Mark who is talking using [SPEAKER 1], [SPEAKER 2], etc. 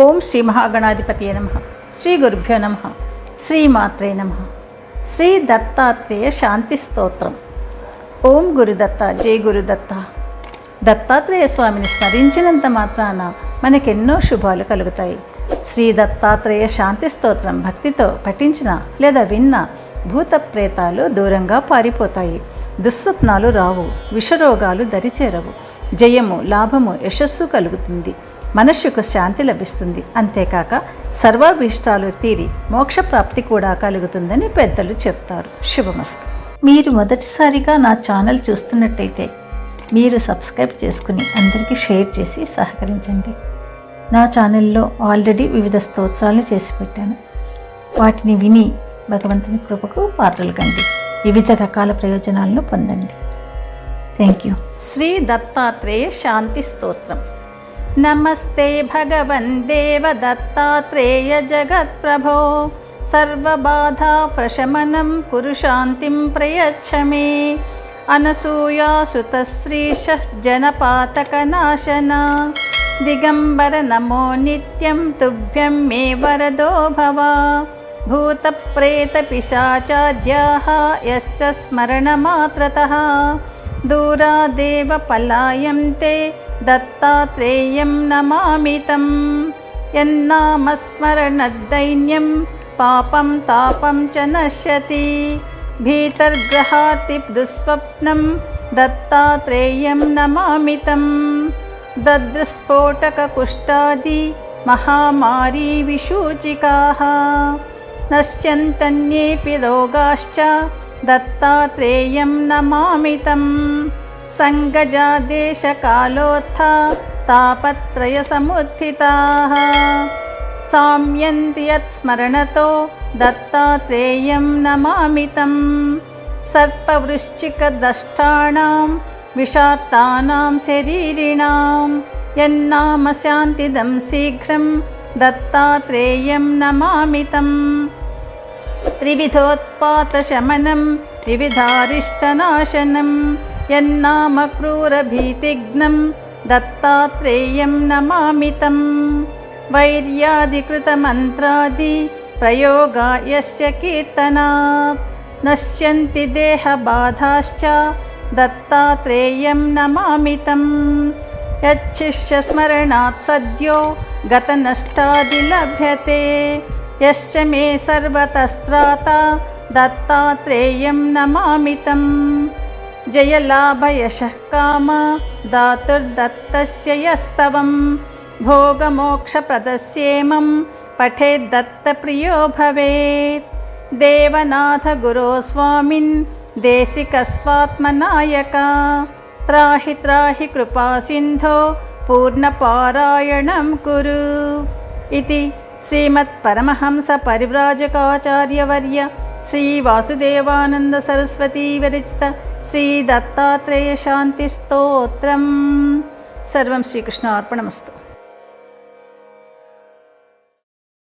[SPEAKER 1] ఓం శ్రీ మహాగణాధిపతియే నమ. శ్రీ గురుభ్యో నమ. శ్రీమాత్రే నమ. శ్రీ దత్తాత్రేయ శాంతి స్తోత్రం. ఓం గురుదత్త జై గురుదత్త. దత్తాత్రేయ స్వామిని స్మరించినంత మాత్రాన మనకెన్నో శుభాలు కలుగుతాయి. శ్రీ దత్తాత్రేయ శాంతి స్తోత్రం భక్తితో పఠించిన లేదా విన్న భూత ప్రేతాలు దూరంగా పారిపోతాయి. దుస్వప్నాలు రావు విషరోగాలు దరిచేరవు. జయము లాభము యశస్సు కలుగుతుంది. మనస్సుకు శాంతి లభిస్తుంది. అంతేకాక సర్వాభీష్టాలు తీరి మోక్షప్రాప్తి కూడా కలుగుతుందని పెద్దలు చెప్తారు. శుభమస్తు. మీరు మొదటిసారిగా నా ఛానల్ చూస్తున్నట్టయితే మీరు సబ్స్క్రైబ్ చేసుకుని అందరికీ షేర్ చేసి సహకరించండి. నా ఛానల్లో ఆల్రెడీ వివిధ స్తోత్రాలు చేసి పెట్టాను. వాటిని విని భగవంతుని కృపకు పాత్రలు కండి. వివిధ రకాల ప్రయోజనాలను పొందండి. Thank you. శ్రీ దత్తాత్రేయ శాంతి స్తోత్రం. नमस्ते भगवन् देवदत्तात्रेयजगत्प्रभो सर्वबाधाप्रशमनं कुरुशान्तिं प्रयच्छ मे अनसूयासुतश्रीशजनपातकनाशना दिगम्बर नमो नित्यं तुभ्यं मे वरदो भव। भूतप्रेतपिशाचाद्याः यस्य स्मरणमात्रतः। दूरादेव पलायन्ते दत्तात्रेयं नमामि तं। यन्नामस्मरणदैन्यं पापं तापं च नश्यति। भीतर्ग्रहाति दुःस्वप्नं दत्तात्रेयं नमामि तं। दद्रस्फोटककुष्ठादि महामारी विसूचिकाः नश्यन्तन्येऽपि रोगाश्च दत्तात्रेयं नमामि तं सङ्गजादेशकालोत्था तापत्रयसमुत्थिताः। साम्यन्ति यत्स्मरणतो दत्तात्रेयं नमामि तं सर्पवृश्चिकदष्टाणां विषात्तानां शरीरिणां। यन्नाम शान्तिदं शीघ्रं दत्तात्रेयं नमामि तं त्रिविधोत्पातशमनं विविधारिष्टनाशनं यन्नाम क्रूरभीतिघ्नं दत्तात्रेयं नमामि तं वैर्यादिकृतमन्त्रादि प्रयोगा यस्य कीर्तनात्। नश्यन्ति देहबाधाश्च दत्तात्रेयं नमामि तं यच्छिष्यस्मरणात् सद्यो गतनष्टादिलभ्यते यश्च मे सर्वतस्त्राता दत्तात्रेयं नमामि तं जयलाभयशः काम दातुर्दत्तस्य यस्तवं भोगमोक्षप्रदस्येमं पठेद्दत्तप्रियो भवेत् देवनाथगुरो स्वामिन् देशिकस्वात्मनायका त्राहि त्राहि कृपासिन्धो पूर्णपारायणं कुरु इति श्रीमत्परमहंसपरिव्राजकाचार्यवर्य श्रीवासुदेवानन्दसरस्वतीविरचित శ్రీదత్తాత్రేయ శాంతి స్తోత్రం. సర్వం శ్రీకృష్ణ అర్పణమస్తు